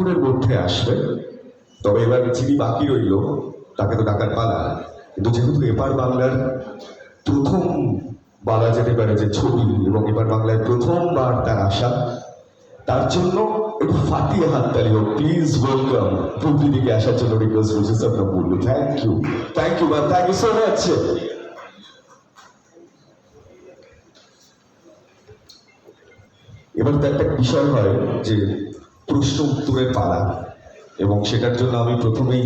কিছুক্ষণের মধ্যে আসবে। তবে এবার যিনি বাকি রইল, তাকে তো ডাকার পালা। কিন্তু যেহেতু এবার বাংলার প্রথম বলা যেতে পারে যে ছবি, এবং এবার বাংলায় প্রথমবার তার আসা, তার জন্য একটু ফাটিয়ে হাততালি হোক প্লিজ ওয়েলকাম প্রকৃতিকে আসার জন্য রিকোয়েস্ট করছি সব বলব thank you thank you ma'am thank you so much এবার তো একটা বিষয় হয় যে প্রশ্ন উত্তরের পালা এবং সেটার জন্য আমি প্রথমেই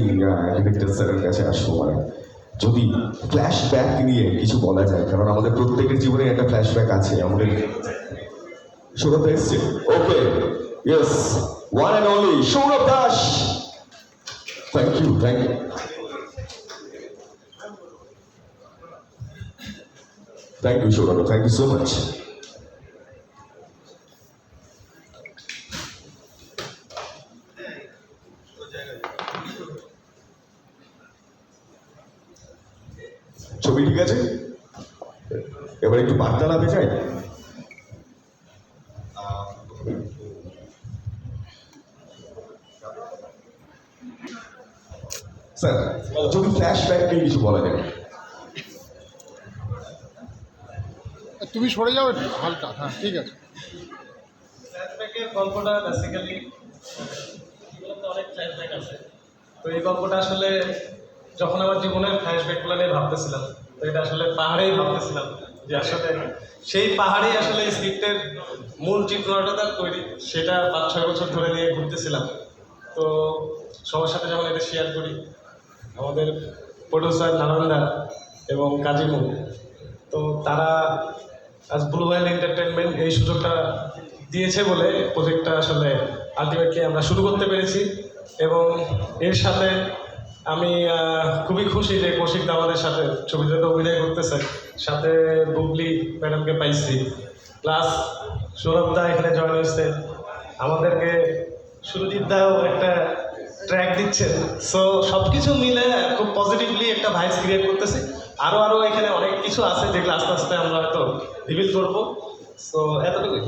ডিরেক্টর স্যারের কাছে আসব মানে। যদি ফ্ল্যাশব্যাক নিয়ে কিছু বলা যায়, কারণ আমাদের প্রত্যেকের জীবনে একটা ফ্ল্যাশব্যাক আছে, আমাদের সৌরভ এসছে। Okay yes one and only Sourav Das. Thank you thank you thank you Sourav thank you so much ছবি ঠিক আছে এবার একটু বার্তালাপে যাই স্যার যদি ফ্ল্যাশব্যাক নিয়ে কিছু বলা যায় তুমি সরে যাও একটু হালকা হ্যাঁ ঠিক আছে। ফ্ল্যাশব্যাকের গল্পটা বেসিক্যালি অনেক ফ্ল্যাশব্যাক আছে। তো এই গল্পটা আসলে যখন আমার জীবনের ফ্ল্যাশব্যাকগুলো নিয়ে ভাবতেছিলাম, তো এটা আসলে পাহাড়েই ভাবতেছিলাম যে আসলে সেই পাহাড়েই আসলে স্ক্রিপ্টের মূল চিত্রটা তার তৈরি, সেটা পাঁচ, ছয় বছর ধরে নিয়ে ঘুরতেছিলাম। তো সবার সাথে যখন এটা শেয়ার করি, আমাদের প্রডিউসার নারায়ণদা এবং কাজিমু তো তারা আজ ব্লু ওয়াইল এন্টারটেনমেন্ট এই সুযোগটা দিয়েছে বলে প্রজেক্টটা আসলে আলটিমেটলি আমরা শুরু করতে পেরেছি এবং এর সাথে আমি খুবই খুশি যে কৌশিক দা আমাদের সাথে ছবিটাতে অভিনয় করতেছে। সাথে বুবলি ম্যাডামকে পাইছি। প্লাস সৌরভ দা এখানে জয়েন হয়েছে। আমাদেরকে সুরজিৎ দাও একটা ট্র্যাক দিচ্ছেন। সো সব কিছু মিলে খুব পজিটিভলি একটা ভাইস ক্রিয়েট করতেছি। আরও আরও এখানে অনেক কিছু আছে যেগুলো আস্তে আস্তে আমরা হয়তো রিভিল করব। সো এতটুকুই।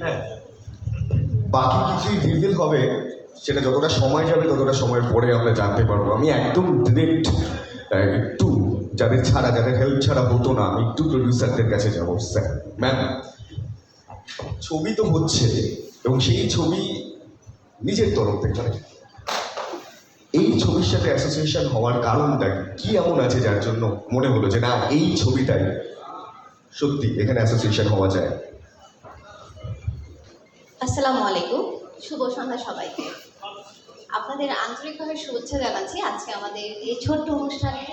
হ্যাঁ। বাকি কিছুই রিভিল হবে, সেটা যতটা সময় যাবে, ততটা সময়ের পরে আমরা জানতে পারব। আমি একদম ডিরেক্ট একটু যাদের ছাড়া, যাদের হেল্প ছাড়া হতো না, আমি একটু প্রডিউসারদের কাছে যাব। স্যার ম্যাম ছবি তো হচ্ছে, এবং সেই ছবি নিজের তরফ থেকে মানে এই ছবির সাথে অ্যাসোসিয়েশন হওয়ার কারণটা কি? এমন আছে যার জন্য মনে হলো যে, না, এই ছবিটাই সত্যি এখানে অ্যাসোসিয়েশন হওয়া যায়? আসসালামু আলাইকুম। শুভ সন্ধ্যা সবাইকে। আপনাদের আন্তরিকভাবে শুভেচ্ছা জানাচ্ছি আজকে আমাদের এই ছোট্ট অনুষ্ঠানে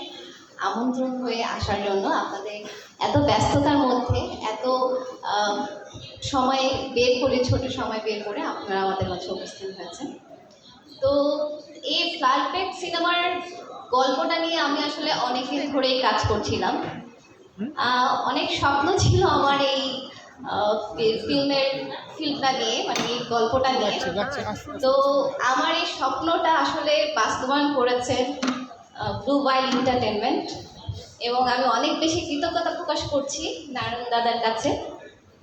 আমন্ত্রণ হয়ে আসার জন্য আপনাদের এত ব্যস্ততার মধ্যে, এত সময় বের করে, ছোট সময় বের করে আপনারা আমাদের মাঝে উপস্থিত হয়েছেন। তো এই ফ্ল্যাশব্যাক সিনেমার গল্পটা নিয়ে আমি আসলে অনেকদিন ধরেই কাজ করছিলাম। অনেক স্বপ্ন ছিল আমার এই ফিল্মের ফিল্মটা নিয়ে মানে এই গল্পটা নিয়ে। যাচ্ছে, আস্তে আস্তে। তো আমার এই স্বপ্নটা আসলে বাস্তবায়ন করেছে ব্লু ওয়াইল এন্টারটেনমেন্ট এবং আমি অনেক বেশি কৃতজ্ঞতা প্রকাশ করছি নারায়ণ দাদার কাছে।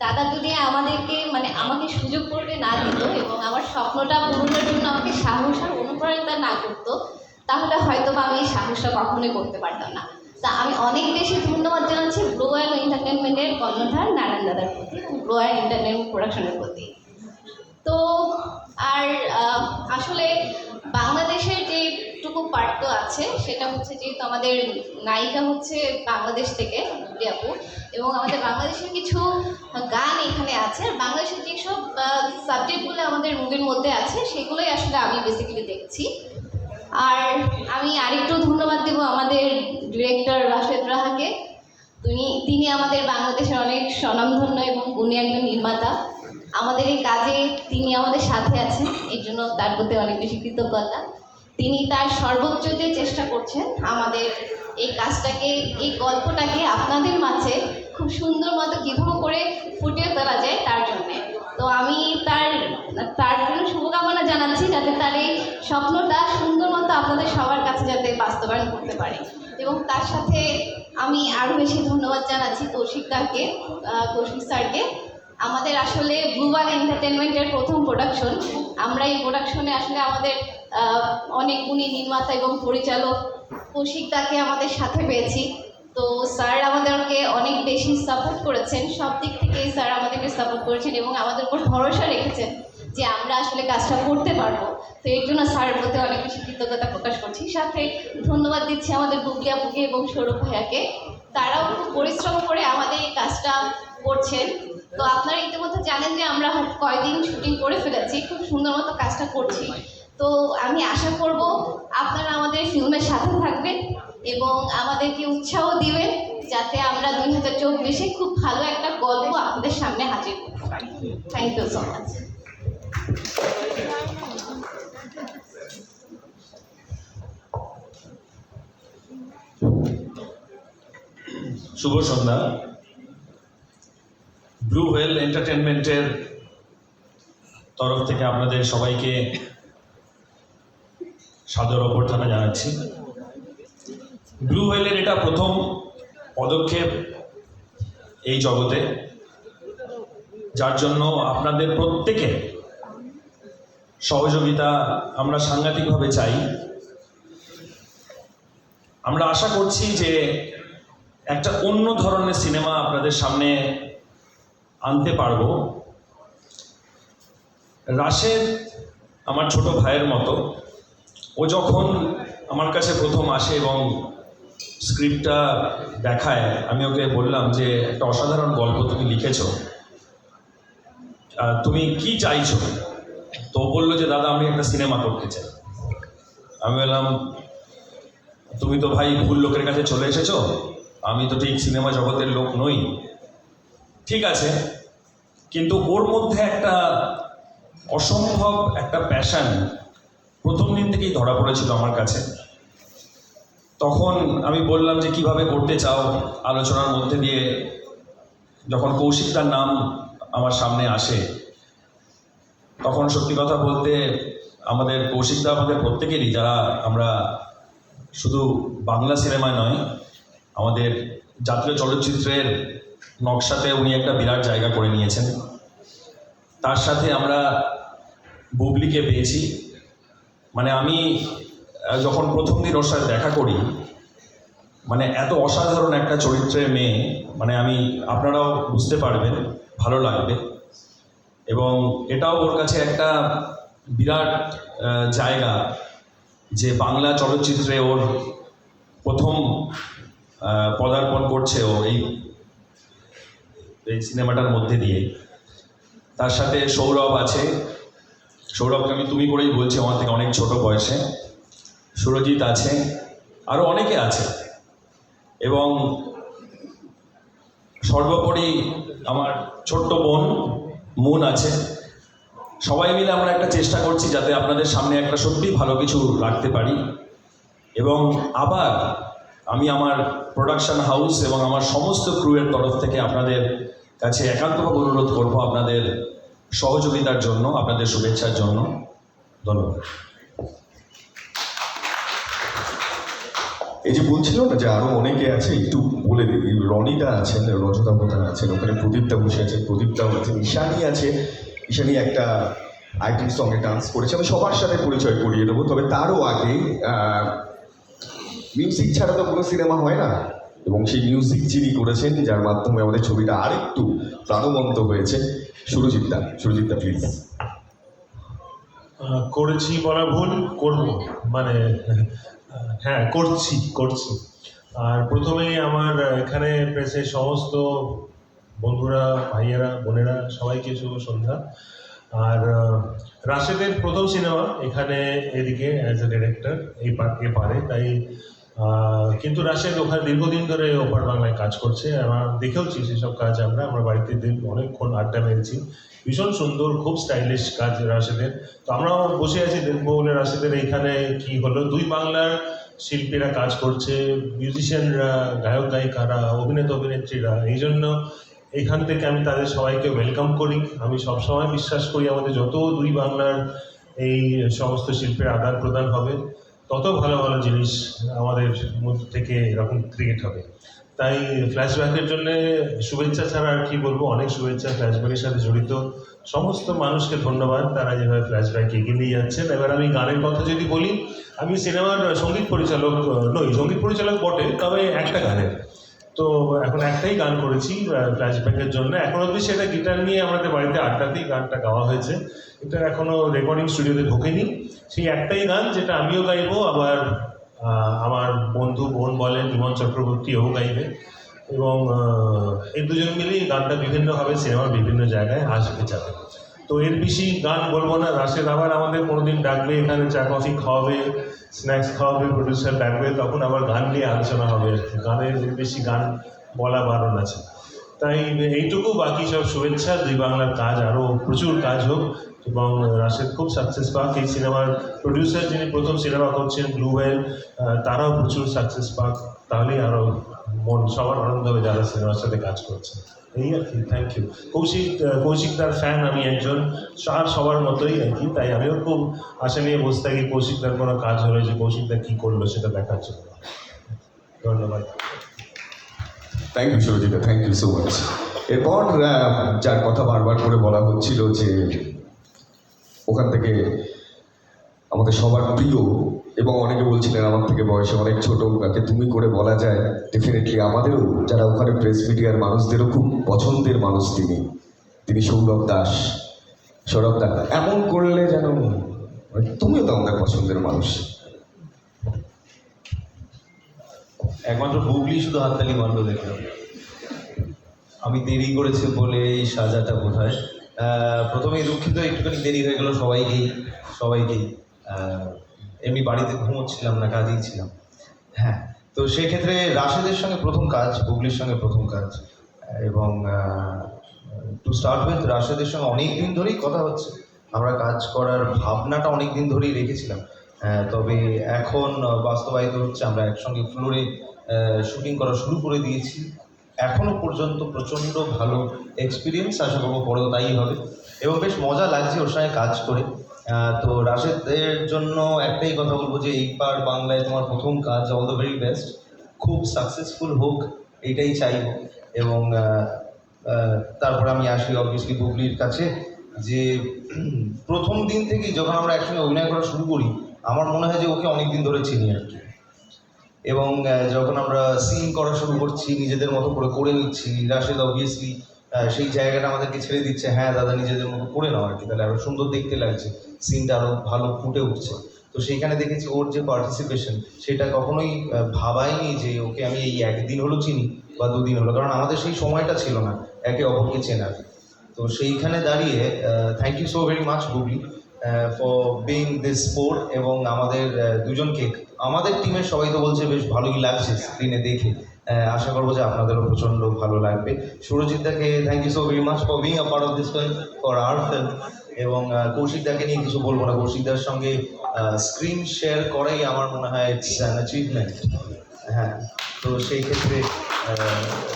দাদা যদি আমাদেরকে মানে আমাকে সুযোগ করে না দিত এবং আমার স্বপ্নটা পূরণের জন্য আমাকে সাহস আর অনুপ্রাণিতা না করতো, তাহলে হয়তো বা আমি এই সাহসটা কখনোই করতে পারতাম না। তা আমি অনেক বেশি ধন্যবাদ জানাচ্ছি ব্লু এন্টারটেনমেন্টের কর্ণধার নারায়ণ দাদার প্রতি ব্লু ওয়াইল এন্টারটেনমেন্ট প্রোডাকশনের প্রতি। তো, আর আসলে বাংলাদেশের যেটুকু পার্ট আছে, সেটা হচ্ছে যেহেতু আমাদের নায়িকা হচ্ছে বাংলাদেশ থেকে আপু এবং আমাদের বাংলাদেশের কিছু গান এখানে আছে। আর বাংলাদেশের যেসব সাবজেক্টগুলো আমাদের মুভির মধ্যে আছে, সেগুলোই আসলে আমি বেসিক্যালি দেখছি। আর আমি আরেকটু ধন্যবাদ দেবো আমাদের ডিরেক্টর রাশেদ রাহাকে। তিনি তিনি আমাদের বাংলাদেশের অনেক স্বনামধন্য এবং গুণী একজন নির্মাতা। আমাদের এই কাজে তিনি আমাদের সাথে আছেন এই জন্য তার প্রতি অনেক বেশি কৃতজ্ঞতা। তিনি তার সর্বোচ্চ দিয়ে চেষ্টা করছেন আমাদের এই কাজটাকে, এই গল্পটাকে আপনাদের মাঝে খুব সুন্দর মতো কীভাবে করে ফুটিয়ে তোলা যায় তার জন্যে। তো আমি তার তার জন্য শুভকামনা জানাচ্ছি যাতে তার এই স্বপ্নটা সুন্দর মতো আপনাদের সবার কাছে যাতে বাস্তবায়ন করতে পারে। এবং তার সাথে আমি আরও বেশি ধন্যবাদ জানাচ্ছি কৌশিক দাকে কৌশিক স্যারকে। আমাদের আসলে গ্লোবাল এন্টারটেনমেন্টের প্রথম প্রোডাকশন আমরা এই প্রোডাকশনে আসলে আমাদের অনেক গুণী নির্মাতা এবং পরিচালক কৌশিক কৌশিকদাকে আমাদের সাথে পেয়েছি। তো স্যার আমাদেরকে অনেক বেশি সাপোর্ট করেছেন। সব দিক থেকেই স্যার আমাদেরকে সাপোর্ট করেছেন এবং আমাদের উপর ভরসা রেখেছেন যে আমরা আসলে কাজটা করতে পারব। তো এর জন্য স্যারের প্রতি অনেক বেশি কৃতজ্ঞতা প্রকাশ করছি। সাথে ধন্যবাদ দিচ্ছি আমাদের বুবলি আপুকে এবং সৌরভ ভাইয়াকে। তারাও খুব পরিশ্রম করে আমাদের এই কাজটা করছেন। তো আপনারা ইতিমধ্যে জানেন যে আমরা হয়তো কয়দিন শুটিং করে ফেলেছি, খুব সুন্দর মতো কাজটা করছি। তো আমি আশা করব আপনারা আমাদের ফিল্মের সাথে থাকবেন এবং আমাদেরকে উৎসাহ দিবেন যাতে আমরা দুই হাজার চব্বিশে খুব ভালো একটা গল্প আপনাদের সামনে হাজির থ্যাংক ইউ সো মাচ শুভ সন্ধ্যা। ব্লু হোয়েল এন্টারটেনমেন্টের তরফ থেকে আপনাদের সবাইকে সাদর অভ্যর্থনা জানাচ্ছি। ব্লু হোয়েলের এটা প্রথম পদক্ষেপ এই জগতে, যার জন্য আপনাদের প্রত্যেকে সহযোগিতা আমরা সাংঘাতিকভাবে চাই। আমরা আশা করছি যে একটা অন্য ধরনের সিনেমা আপনাদের সামনে আনতে পারব। রাশেদ আমার ছোট ভাইয়ের মতো। ও যখন আমার কাছে প্রথম আসে এবং স্ক্রিপ্টটা দেখায়, আমি ওকে বললাম যে, একটা অসাধারণ গল্প তুমি লিখেছ। তুমি কি চাইছো? তো বলল যে, দাদা, আমি একটা সিনেমা করতে চাই। আমি বললাম, তুমি তো ভাই ভুল লোকের কাছে চলে এসেছ। আমি তো ঠিক সিনেমা জগতের লোক নই। ঠিক আছে, কিন্তু ওর মধ্যে একটা অসম্ভব একটা প্যাশন প্রথম দিন থেকেই ধরা পড়েছিল আমার কাছে। তখন আমি বললাম যে, কীভাবে করতে চাও? আলোচনার মধ্যে দিয়ে যখন কৌশিকদার নাম আমার সামনে আসে, তখন সত্যি কথা বলতে আমাদের কৌশিকদা আমাদের প্রত্যেকেরই, যারা আমরা শুধু বাংলা সিনেমায় নয়, আমাদের জাতীয় চলচ্চিত্রের নকশাতে উনি একটা বিরাট জায়গা করে নিয়েছেন। তার সাথে আমরা বুবলিকে পেয়েছি। মানে আমি যখন প্রথম দিন ওর সাথে দেখা করি মানে এত অসাধারণ একটা চরিত্রের মেয়ে মানে আমি, আপনারাও বুঝতে পারবেন, ভালো লাগবে। এবং এটাও ওর কাছে একটা বিরাট জায়গা যে বাংলা চলচ্চিত্রে ওর প্রথম পদার্পণ করছে ও এই এই সিনেমাটার মধ্যে দিয়ে। তার সাথে সৌরভ আছে। সৌরভকে আমি তুমি করেই বলছি, আমার থেকে অনেক ছোট বয়সে। সুরজিৎ আছে আরও অনেকে আছে। এবং সর্বোপরি আমার ছোট্ট বোন মুন আছে। সবাই মিলে আমরা একটা চেষ্টা করছি যাতে আপনাদের সামনে একটা সত্যি ভালো কিছু রাখতে পারি। এবং আবার আমি আমার প্রোডাকশন হাউস এবং আমার সমস্ত ক্রুয়ের তরফ থেকে আপনাদের কাছে একান্তভাবে অনুরোধ করব আপনাদের সহযোগিতার জন্য, আপনাদের শুভেচ্ছার জন্য। ধন্যবাদ। এই যে বলছিল না যে আরও অনেকে আছে, একটু বলে দিই রনিদা আছেন রজতা প্রধান আছেন, ওখানে প্রদীপদা বসে আছেন প্রদীপদাও আছেন ঈশানী আছে। ঈশানি একটা আইটেম সঙ্গে ডান্স করেছে। আমি সবার সাথে পরিচয় করিয়ে দেবো, তবে তারও আগে মিউজিক ছাড়া তো কোনো সিনেমা হয় না। এবং সেই মিউজিক যিনি করেছেন, যার মাধ্যমে আমাদের ছবিটা আরেকটু প্রাণবন্ত হয়েছে, সুরজিৎ দা। সুরজিৎ দা প্লিজ করেছি বলা ভুল, করব। মানে হ্যাঁ করছি করছি। আর প্রথমেই আমার এখানে প্রেসের সমস্ত বন্ধুরা, ভাইয়েরা, বোনেরা, সবাইকে শুভ সন্ধ্যা। আর রাশেদের প্রথম সিনেমা এখানে এদিকে অ্যাজ এ ডিরেক্টর এই পারে। তাই কিন্তু রাশেদ ওখানে দীর্ঘদিন ধরে ওপার বাংলায় কাজ করছে। আমরা দেখেওছি সেসব কাজ আমরা। আমরা বাড়িতে অনেকক্ষণ আড্ডা মেরেছি। ভীষণ সুন্দর, খুব স্টাইলিশ কাজ রাশেদের। তো আমরাও বসে আছি দেখব বলে রাশেদের এইখানে কি হলো? দুই বাংলার শিল্পীরা কাজ করছে মিউজিশিয়ানরা গায়ক গায়িকারা অভিনেতা, অভিনেত্রীরা। এই জন্য এখান থেকে আমি তাদের সবাইকে ওয়েলকাম করি। আমি সবসময় বিশ্বাস করি আমাদের যত দুই বাংলার এই সমস্ত শিল্পের আদান প্রদান হবে। তত ভালো ভালো জিনিস আমাদের মধ্যে থেকে এরকম ক্রিয়েট হবে। তাই ফ্ল্যাশব্যাকের জন্য শুভেচ্ছা ছাড়া আর কি বলব? অনেক শুভেচ্ছা ফ্ল্যাশব্যাকের সাথে জড়িত। সমস্ত মানুষকে ধন্যবাদ। তারা যেভাবে ফ্ল্যাশব্যাক এগিয়ে নিয়ে যাচ্ছেন। এবার আমি গানের কথা যদি বলি, আমি সিনেমার সংগীত পরিচালক নই, সংগীত পরিচালক বটে, তবে একটা গানের। তো এখন একটাই গান করেছি ফ্ল্যাশব্যাকের জন্য। এখন অবধি সেটা গিটার নিয়ে আমাদের বাড়িতে আড্ডাতেই গানটা গাওয়া হয়েছে। এটা এখনও রেকর্ডিং স্টুডিওতে ঢোকেনি। সেই একটাই গান যেটা আমিও গাইবো, আবার আমার বন্ধু বোন বলেন ইমন চক্রবর্তী, ও গাইবে। এবং এই দুজন মিলেই গানটা বিভিন্নভাবে সিনেমার বিভিন্ন জায়গায় আসবে যাবে তো এর বেশি গান বলব না। রাশেদ আবার আমাদের কোনোদিন ডাকবে, এখানে চা, কফি খাওয়াবে স্ন্যাক্স খাওয়াবে প্রডিউসার ডাকবে, তখন আবার গান নিয়ে আলোচনা হবে। গানের বেশি গান বলা বারণ আছে। তাই এইটুকু, বাকি সব শুভেচ্ছা। দুই বাংলার কাজ আরও প্রচুর কাজ হোক এবং রাশেদ খুব সাকসেস পাক। এই সিনেমার প্রডিউসার যিনি প্রথম সিনেমা করছেন ব্লু ওয়েল তারাও প্রচুর সাকসেস পাক। তাহলেই আরও মন, সবার আনন্দ হবে যারা সিনেমার সাথে কাজ করছে এই আর কি থ্যাংক ইউ কৌশিক কৌশিকদার ফ্যান আমি একজন আর সবার মতোই আর কি, তাই আমিও খুব আশা নিয়ে বসে থাকি কৌশিকদার কোনো কাজ হলে যে কৌশিকদা কী করল সেটা দেখার জন্য। ধন্যবাদ। Thank you Surajita thank you so much এরপর যার কথা বারবার করে বলা হচ্ছিল যে ওখান থেকে আমাদের সবার প্রিয় এবং অনেকে বলছিলেন আমার থেকে বয়সে অনেক ছোট তাকে তুমি করে বলা যায় ডেফিনেটলি আমাদেরও, যারা ওখানে প্রেস মিডিয়ার মানুষদেরও খুব পছন্দের মানুষ তিনি। তিনি সৌরভ দাস সৌরভ দাস। এমন করলে যেন, তুমিও তো আমাদের পছন্দের মানুষ। একমাত্র বুবলি শুধু হাততালি মারলো দেখলাম। আমি দেরি করেছি বলে এই সাজাটা বোধ হয় প্রথমেই দুঃখিত, একটুখানি দেরি হয়ে গেল সবাইকেই সবাইকেই। এমনি বাড়িতে ঘুমোচ্ছিলাম না কাজেই ছিলাম হ্যাঁ তো সেক্ষেত্রে রাশেদের সঙ্গে প্রথম কাজ, বুবলির সঙ্গে প্রথম কাজ। এবং টু স্টার্ট উইথ রাশেদের সঙ্গে অনেক দিন ধরেই কথা হচ্ছে। আমরা কাজ করার ভাবনাটা অনেক দিন ধরেই রেখেছিলাম। তবে এখন বাস্তবায়িত হচ্ছে, আমরা একসঙ্গে ফ্লোরে শুটিং করা শুরু করে দিয়েছি। এখনও পর্যন্ত প্রচণ্ড ভালো এক্সপিরিয়েন্স আশা করব পরেও তাই হবে। এবং বেশ মজা লাগছে ওর সঙ্গে কাজ করে। তো রাশেদের জন্য একটাই কথা বলব যে এইবার বাংলায় তোমার প্রথম কাজ অল দ্য ভেরি বেস্ট খুব সাকসেসফুল হোক এইটাই চাইব। এবং তারপর আমি আসি অবভিয়াসলি বুবলির কাছে। যে, প্রথম দিন থেকেই যখন আমরা একসঙ্গে অভিনয় করা শুরু করি, আমার মনে হয় যে ওকে অনেক দিন ধরে চিনি আর কি। এবং যখন আমরা সিন করা শুরু করছি, নিজেদের মতো করে করে নিচ্ছি, রাশেদ অবভিয়াসলি সেই জায়গাটা আমাদেরকে ছেড়ে দিচ্ছে। হ্যাঁ দাদা নিজেদের মতো করে নাও আর কি তাহলে আরও সুন্দর দেখতে লাগছে। সিনটা আরও ভালো ফুটে উঠছে। তো সেইখানে দেখেছি ওর যে পার্টিসিপেশন সেটা কখনোই ভাবায়নি যে ওকে আমি এই একদিন হলো চিনি বা দুদিন হলো। কারণ আমাদের সেই সময়টা ছিল না, একে অপরকে চেনার। তো সেইখানে দাঁড়িয়ে thank you so very much Bubly for being this sport এবং আমাদের দুজনকে আমাদের টিমের সবাই তো বলছে, বেশ ভালোই লাগছে স্ক্রিনে দেখে। আশা করব যে আপনাদেরও প্রচণ্ড ভালো লাগবে। সুরজিৎ দাকে thank you so very much for being a part of this film for our film এবং কৌশিক দাকে নিয়ে কিছু বলব না। কৌশিক দার সঙ্গে স্ক্রিন শেয়ার করাই আমার মনে হয় ইটস অ্যান অ্যাচিভমেন্ট হ্যাঁ তো সেই ক্ষেত্রে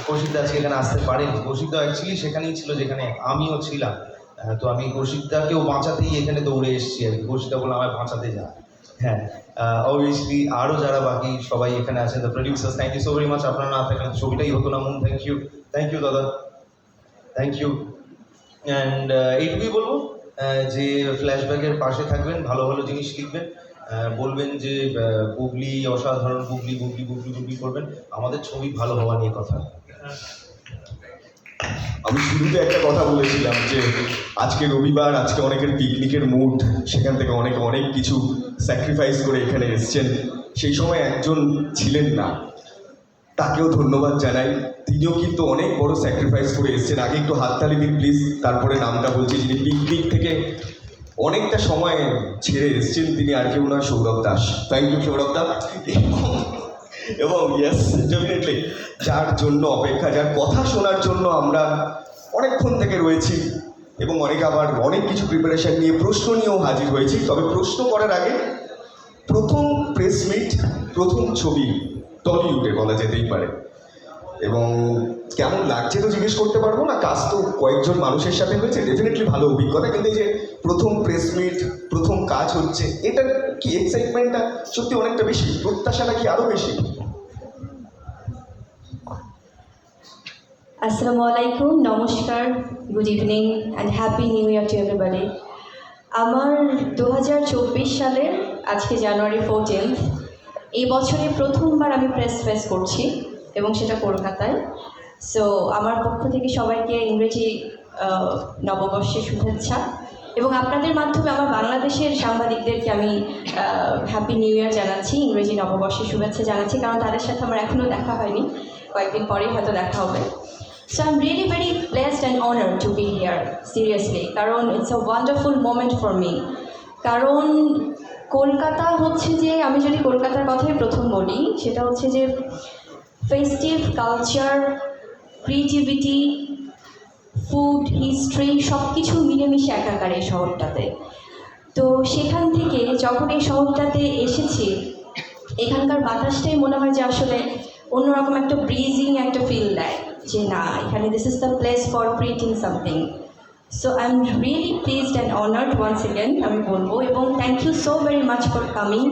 কৌশিক দা আজকে এখানে আসতে পারেনি। কৌশিক দা অ্যাকচুয়ালি সেখানেই ছিল, যেখানে আমিও ছিলাম। তো আমি কৌশিক দাকেও বাঁচাতেই এখানে দৌড়ে এসেছি আর কি। কৌশিক দা বলে আমায় বাঁচাতে যা। হ্যাঁ অবভিয়াসলি আরও যারা বাকি সবাই এখানে আছে the producers thank you so very much আপনারা না থাকলে ছবিটাই হতো না, মন থ্যাংক ইউ থ্যাংক ইউ দাদা। থ্যাংক ইউ অ্যান্ড এইটুকুই বলব যে ফ্ল্যাশব্যাকের পাশে থাকবেন, ভালো ভালো জিনিস লিখবেন। বলবেন যে বুবলি, অসাধারণ বুবলি বুবলি বুবলি বুবলি করবেন। আমাদের ছবি ভালো হওয়া নিয়ে কথা। আমি শুরুতে একটা কথা বলেছিলাম যে, আজকে রবিবার, আজকে অনেকের পিকনিকের মুড সেখান থেকে অনেক অনেক কিছু স্যাক্রিফাইস করে এখানে এসছেন। সেই সময় একজন ছিলেন না। তাকেও ধন্যবাদ জানাই। তিনিও কিন্তু অনেক বড় স্যাক্রিফাইস করে এসেছেন। আগে একটু হাততালি দিন প্লিজ তারপরে নামটা বলছি। যিনি পিকনিক থেকে অনেকটা সময় ছেড়ে এসেছেন, তিনি আর কেউ না সৌরভ দাস। থ্যাংক ইউ সৌরভ দাস এবং ইয়েস ডেফিনেটলি যার জন্য অপেক্ষা, যার কথা শোনার জন্য আমরা অনেকক্ষণ থেকে রয়েছি। এবং অনেক আবার অনেক কিছু প্রিপারেশন নিয়ে প্রশ্ন নিয়েও হাজির হয়েছি। তবে প্রশ্ন করার আগে প্রথম প্রেস মিট প্রথম ছবি টলিউডে বলা যেতেই পারে। এবং কেমন লাগছে তো জিজ্ঞেস করতে পারব না কাজ তো কয়েকজন মানুষের সাথে হয়েছে ডেফিনেটলি ভালো অভিজ্ঞতা। কিন্তু এই যে প্রথম প্রেস মিট প্রথম কাজ হচ্ছে, এটার কি এক্সাইটমেন্টটা সত্যি অনেকটা বেশি? প্রত্যাশাটা কি আরও বেশি? আসসালামু আলাইকুম নমস্কার good evening and happy new year to everybody আমার দু হাজার চব্বিশ সালের আজকে জানুয়ারি ফোরটিন্থ এই বছরে প্রথমবার আমি প্রেস ফেস করছি এবং সেটা কলকাতায়। সো আমার পক্ষ থেকে সবাইকে ইংরেজি নববর্ষের শুভেচ্ছা। এবং আপনাদের মাধ্যমে আমার বাংলাদেশের সাংবাদিকদেরকে আমি হ্যাপি নিউ ইয়ার জানাচ্ছি, ইংরেজি নববর্ষের শুভেচ্ছা জানাচ্ছি। কারণ তাদের সাথে আমার এখনও দেখা হয়নি। কয়েকদিন পরেই হয়তো দেখা হবে। So I'm really very blessed and honored to be here, seriously. কারণ it's a wonderful moment for me কারণ কলকাতা হচ্ছে যে আমি যদি কলকাতার কথাই প্রথম বলি সেটা হচ্ছে যে festive culture creativity food history সব কিছু মিলেমিশে একাকার এই শহরটাতে। তো সেখান থেকে যখন এই শহরটাতে এসেছি এখানকার বাতাসটাই মনে হয় যে আসলে অন্যরকম একটা ব্রিজিং একটা ফিল দেয়। যে না এখানে this is the place for creating something so I am really pleased and honoured once again আমি বলব, এবং thank you so very much for coming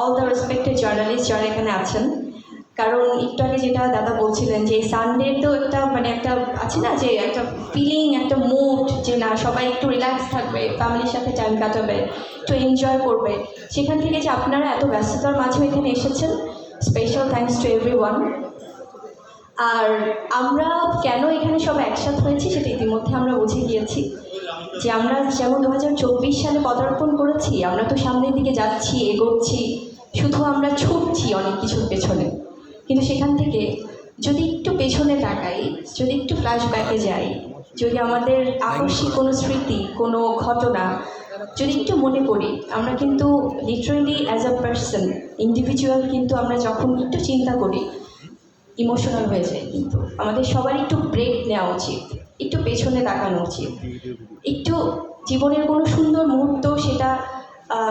all the respected journalist যারা এখানে আছেন। কারণ একটু আগে যেটা দাদা বলছিলেন যে সানডে তো একটা মানে একটা আছে না যে, একটা ফিলিং একটা মুড যে না, সবাই একটু রিল্যাক্স থাকবে ফ্যামিলির সাথে টাইম কাটাবে, একটু এনজয় করবে। সেখান থেকে যে আপনারা এত ব্যস্ততার মাঝে এখানে এসেছেন special thanks to every one আর আমরা কেন এখানে সব একসাথ হয়েছি সেটা ইতিমধ্যে আমরা বুঝে গিয়েছি। যে আমরা যেমন দু হাজার চব্বিশ সালে পদার্পণ করেছি আমরা তো সামনের দিকে যাচ্ছি এগোচ্ছি শুধু আমরা ছুটছি অনেক কিছুর পেছনে। কিন্তু সেখান থেকে যদি একটু পেছনে তাকাই যদি একটু ফ্ল্যাশব্যাকে যাই যদি আমাদের আকস্মিক কোনো স্মৃতি কোনো ঘটনা যদি একটু মনে করি আমরা কিন্তু literally as a person individual কিন্তু আমরা যখন একটু চিন্তা করি ইমোশনাল হয়ে যায় কিন্তু আমাদের সবার একটু ব্রেক নেওয়া উচিত, একটু পেছনে তাকানো উচিত। একটু জীবনের কোনো সুন্দর মুহূর্ত, সেটা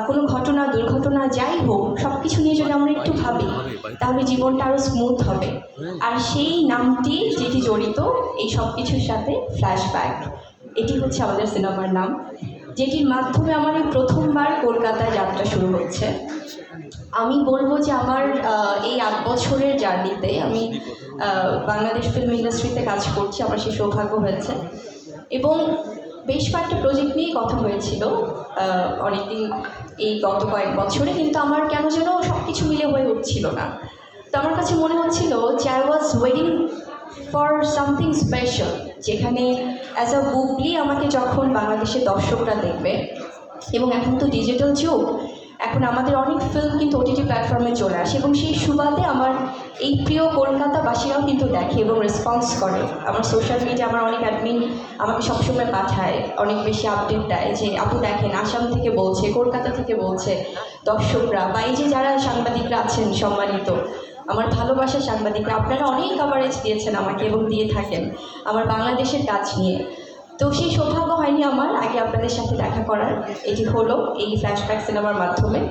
কোনো ঘটনা, দুর্ঘটনা যাই হোক সব কিছু নিয়ে যদি আমরা একটু ভাবি, তাহলে জীবনটা আরও স্মুথ হবে। আর সেই নামটি, যেটি জড়িত, এই সব কিছুর সাথে ফ্ল্যাশব্যাক এটি হচ্ছে আমাদের সিনেমার নাম। যেটির মাধ্যমে আমার এই প্রথমবার কলকাতায় যাত্রা শুরু হচ্ছে আমি বলব যে আমার এই আট বছরের জার্নিতে আমি বাংলাদেশ ফিল্ম ইন্ডাস্ট্রিতে কাজ করছি, আমার সেই সৌভাগ্য হয়েছে। এবং বেশ কয়েকটা প্রজেক্ট নিয়েই কথা হয়েছিল অনেকদিন এই গত কয়েক বছরে, কিন্তু আমার কেন যেন সব কিছু মিলে হয়ে উঠছিল না। তো আমার কাছে মনে হচ্ছিল, যে I was waiting for something special যেখানে অ্যাজ আ বুবলি আমাকে যখন বাংলাদেশের দর্শকরা দেখবে, এবং এখন তো ডিজিটাল যুগ, এখন আমাদের অনেক ফিল্ম কিন্তু ওটিটি প্ল্যাটফর্মে চলে আসে, এবং সেই সুবাদে আমার এই প্রিয় কলকাতাবাসীরাও কিন্তু দেখে এবং রেসপন্স করে। আমার সোশ্যাল মিডিয়া আমার অনেক অ্যাডমিন আমাকে সবসময় পাঠায়, অনেক বেশি আপডেট দেয় যে, আপু দেখেন, আসাম থেকে বলছে, কলকাতা থেকে বলছে দর্শকরা, বা এই যে যারা সাংবাদিকরা আছেন সম্মানিত আমার ভালোবাসা সাংবাদিকরা, আপনারা অনেক কাভারেজ দিয়েছেন আমাকে এবং দিয়ে থাকেন আমার বাংলাদেশের কাজ নিয়ে। তো সেই সৌভাগ্য হয়নি আমার আগে আপনাদের সাথে দেখা করার। এটি হলো এই ফ্ল্যাশব্যাক সিনেমার মাধ্যমে।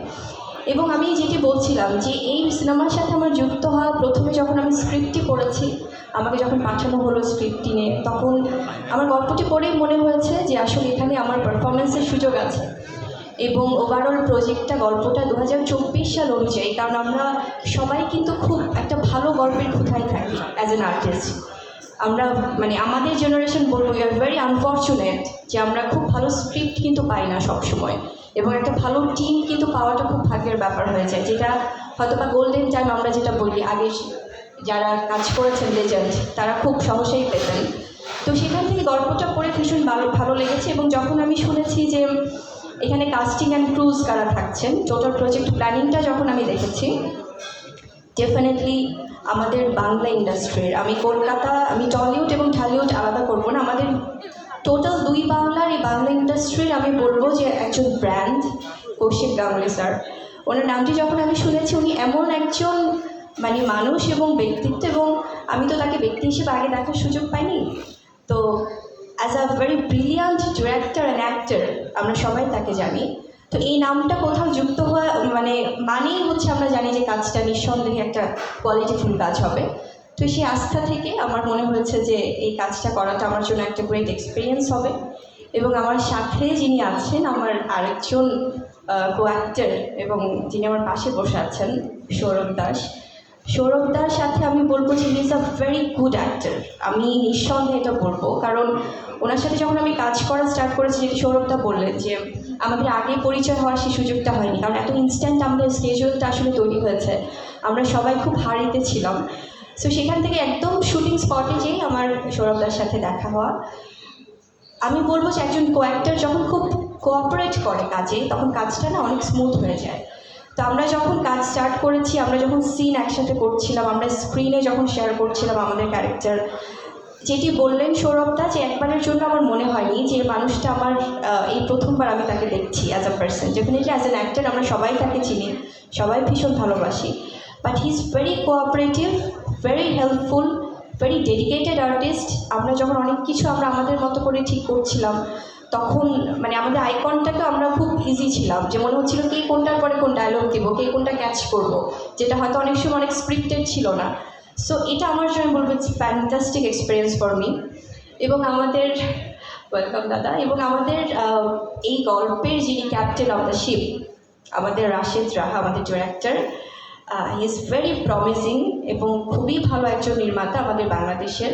এবং আমি যেটি বলছিলাম যে এই সিনেমার সাথে আমার যুক্ত হওয়া, প্রথমে যখন আমি স্ক্রিপ্টটি পড়েছি, আমাকে যখন পাঠানো হলো স্ক্রিপ্টটি নিয়ে, তখন আমার গল্পটি পড়েই মনে হয়েছে যে আসলে এখানে আমার পারফরমেন্সের সুযোগ আছে। এবং ওভারঅল প্রজেক্টটা গল্পটা দু হাজার চব্বিশ সাল অনুযায়ী, কারণ আমরা সবাই কিন্তু খুব একটা ভালো গল্পের কোথায় থাকি অ্যাজ অ্যান আর্টিস্ট আমরা মানে আমাদের জেনারেশন বলব ইউ আর ভেরি আনফর্চুনেট যে আমরা খুব ভালো স্ক্রিপ্ট কিন্তু পাই না সব সময় এবং একটা ভালো টিম কিন্তু পাওয়াটা খুব ভাগ্যের ব্যাপার হয়ে যায়, যেটা হয়তো বা গোল্ডেন টাইম আমরা যেটা বলি, আগে যারা কাজ করেছেন লেজেন্ড তারা খুব সহজেই পেতেন। তো সেখান থেকে গল্পটা পড়ে ভীষণ ভালো ভালো লেগেছে এবং যখন আমি শুনেছি যে এখানে কাস্টিং অ্যান্ড ক্রুজ কারা থাকছেন? টোটাল প্রজেক্ট প্ল্যানিংটা যখন আমি দেখেছি ডেফিনেটলি আমাদের বাংলা ইন্ডাস্ট্রির আমি কলকাতা, আমি টলিউড এবং ঢালিউড আলাদা করব না, আমাদের টোটাল দুই বাংলার এই বাংলা ইন্ডাস্ট্রির আমি বলব যে একজন ব্র্যান্ড কৌশিক গাঙ্গুলি স্যার ওনার নামটি যখন আমি শুনেছি, উনি এমন একজন মানে মানুষ এবং ব্যক্তিত্ব এবং আমি তো তাকে ব্যক্তি হিসেবে আগে দেখার সুযোগ পাইনি। তো as a very brilliant director and actor আমরা সবাই তাকে জানি। তো এই নামটা কোথাও যুক্ত হওয়া মানে মানেই হচ্ছে আমরা জানি যে কাজটা নিঃসন্দেহে একটা কোয়ালিটিফুল কাজ হবে। তো সেই আস্থা থেকে আমার মনে হয়েছে যে এই কাজটা করাটা আমার জন্য একটা গ্রেট এক্সপিরিয়েন্স হবে। এবং আমার সাথে যিনি আছেন, আমার আরেকজন কো অ্যাক্টর এবং যিনি আমার পাশে বসে আছেন, সৌরভ দাস সৌরভদার সাথে আমি বলব যে he is a very good actor আমি নিঃসন্দেহে এটা বলব। কারণ ওনার সাথে যখন আমি কাজ করা স্টার্ট করেছি, যেটি সৌরভদা বললেন যে আমাদের আগে পরিচয় হওয়ার সেই সুযোগটা হয়নি। কারণ এত ইনস্ট্যান্ট আমাদের স্কেজুয়ালটা আসলে তৈরি হয়েছে। আমরা সবাই খুব হারিতে ছিলাম। সো সেখান থেকে একদম শুটিং স্পটে যেই আমার সৌরভদার সাথে দেখা হওয়া। আমি বলব যে একজন কো অ্যাক্টর যখন খুব কোঅপারেট করে কাজে, তখন কাজটা না অনেক স্মুথ হয়ে যায়। তো আমরা যখন কাজ স্টার্ট করেছি, আমরা যখন সিন একসাথে করছিলাম, আমরা স্ক্রিনে যখন শেয়ার করছিলাম আমাদের ক্যারেক্টার যেটি বললেন সৌরভদা যে একবারের জন্য আমার মনে হয়নি যে মানুষটা আমার এই প্রথমবার আমি তাকে দেখছি as a person definitely as an actor আমরা সবাই তাকে চিনি, সবাই ভীষণ ভালোবাসি। But he is very cooperative very helpful very dedicated artist আমরা যখন অনেক কিছু আমরা আমাদের মতো করে ঠিক করছিলাম তখন মানে আমাদের আইকনটাকে আমরা খুব ইজি ছিলাম। যে মনে হচ্ছিল কে কোনটার পরে কোন ডায়লগ দিব, কে কোনটা ক্যাচ করব, যেটা হয়তো অনেক সময় অনেক স্ক্রিপ্টেড ছিল না। সো এটা আমার জন্য বলব ফ্যান্টাস্টিক এক্সপিরিয়েন্স ফর মি এবং আমাদের ওয়েলকাম দাদা, এবং আমাদের এই গল্পের যিনি ক্যাপ্টেন অফ দ্য শিপ আমাদের রাশেদ রাহা, আমাদের director he is very promising এবং খুবই ভালো একজন নির্মাতা আমাদের বাংলাদেশের।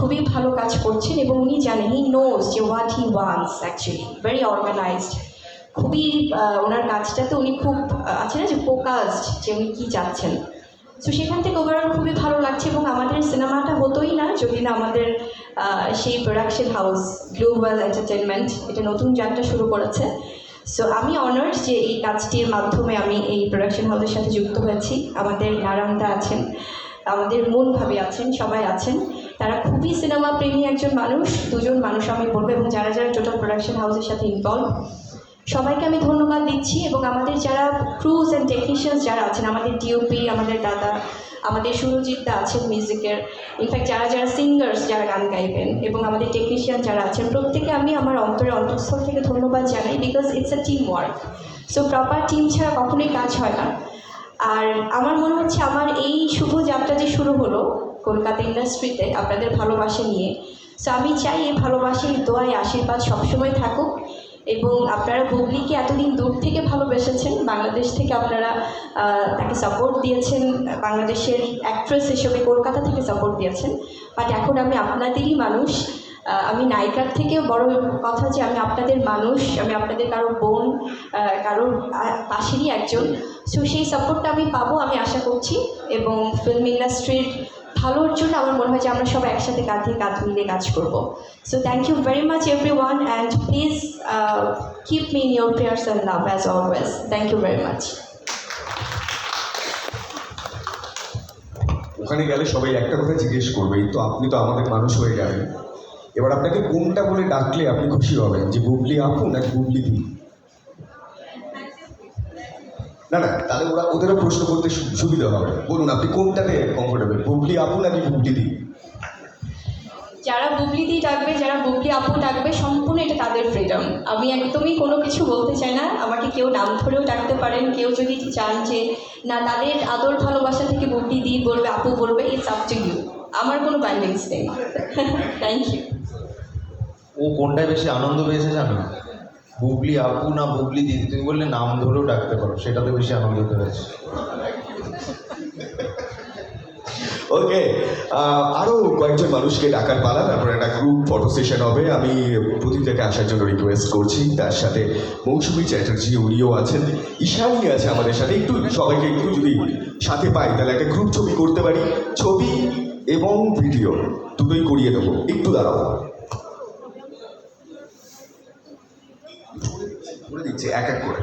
খুবই ভালো কাজ করছেন এবং উনি জানেন হি নোজ যে what he wants actually very organised খুবই ওনার কাজটাতে উনি খুব আছে না যে ফোকাসড যে উনি কী চাচ্ছেন। সো সেখান থেকে ওভারঅল খুবই ভালো লাগছে এবং আমাদের সিনেমাটা হতোই না, যদি না আমাদের সেই প্রোডাকশন হাউস গ্লোবাল এন্টারটেনমেন্ট এটা নতুন যাত্রা শুরু করেছে। সো আমি অনার্স যে এই কাজটির মাধ্যমে আমি এই প্রোডাকশন হাউসের সাথে যুক্ত হয়েছি। আমাদের নারায়ণদা আছেন, আমাদের মন ভাবি আছেন, সবাই আছেন। তারা খুবই সিনেমা প্রেমী একজন মানুষ, দুজন মানুষ আমি বলব, এবং যারা যারা টোটাল প্রোডাকশন হাউসের সাথে ইনভলভ সবাইকে আমি ধন্যবাদ দিচ্ছি। এবং আমাদের যারা ক্রুজ অ্যান্ড টেকনিশিয়ানস যারা আছেন, আমাদের ডিওপি আমাদের দাদা, আমাদের সুরজিৎ দা আছেন মিউজিকের ইনফ্যাক্ট যারা যারা সিঙ্গার্স যারা গান গাইবেন, এবং আমাদের টেকনিশিয়ান যারা আছেন প্রত্যেকে আমি আমার অন্তরে অন্তঃস্থল থেকে ধন্যবাদ জানাই because it's a team work so proper team ছাড়া কখনোই কাজ হয় না। আর আমার মনে হচ্ছে আমার এই শুভ যাত্রা যে শুরু হলো কলকাতা ইন্ডাস্ট্রিতে আপনাদের ভালোবাসা নিয়ে। সো আমি চাই এই ভালোবাসার দোয়ায় আশীর্বাদ সবসময় থাকুক এবং আপনারা বুবলিকে এতদিন দূর থেকে ভালোবেসেছেন, বাংলাদেশ থেকে আপনারা তাকে সাপোর্ট দিয়েছেন, বাংলাদেশের অ্যাক্ট্রেস হিসেবে কলকাতা থেকে সাপোর্ট দিয়েছেন। বাট এখন আমি আপনাদেরই মানুষ আমি নায়িকার থেকেও বড় কথা যে আমি আপনাদের মানুষ, আমি আপনাদের কারও বোন কারোর পাশেরই একজন। সো সেই সাপোর্টটা আমি পাবো আমি আশা করছি এবং ফিল্ম ইন্ডাস্ট্রির ভালোর জন্য আমার মনে হয় যে আমরা সবাই একসাথে কাঁধে কাঁধ মিলে কাজ করব। So thank you very much every one and please keep me your prayers and love as always thank you very much ওখানে গেলে সবাই একটা কথা জিজ্ঞেস করবে তো আপনি তো আমাদের মানুষ হয়ে গেলেন। এবার আপনাকে কোনটা বলে ডাকলে আপনি খুশি হবেন? যে বুবলি আপু নাকি বুবলি দি না না তাহলে ওরা ওদেরও প্রশ্ন করতে সুবিধা হবে। বলুন আপনি কোনটাতে কমফোর্টেবল বুবলি আপু নাকি বুবলি দি যারা বুবলি দি ডাকবে যারা বুবলি আপু ডাকবে সম্পূর্ণ এটা তাদের ফ্রিডম আমি একদমই কোনো কিছু বলতে চাই না। আমাকে কেউ নাম ধরেও ডাকতে পারেন। কেউ যদি চান যে না তাদের আদর ভালোবাসা থেকে বুবলি দি বলবে আপু বলবে ইটস আপ টু ইউ আমার কোনো ব্যান্ডিংস নেই। থ্যাংক ইউ ও কোনটায় বেশি আনন্দ পেয়েছে জানো? বুবলি আপু না বুবলি দিদি, তুমি বললে নাম ধরেও ডাকতে পারো সেটাতে বেশি আনন্দ পেয়েছে ওকে আরও কয়েকজন মানুষকে ডাকার পালা, তারপর একটা গ্রুপ ফটো সেশন হবে। আমি প্রতিটাকে আসার জন্য রিকোয়েস্ট করছি, তার সাথে মৌসুমী চ্যাটার্জি, উনিও আছেন। ঈশানী আছে আমাদের সাথে, একটু সবাইকে একটু যদি সাথে পাই, তাহলে একটা গ্রুপ ছবি করতে পারি। ছবি এবং ভিডিও দুটোই করিয়ে দেবো। একটু দাঁড়াও। করে দিচ্ছি এক এক করে।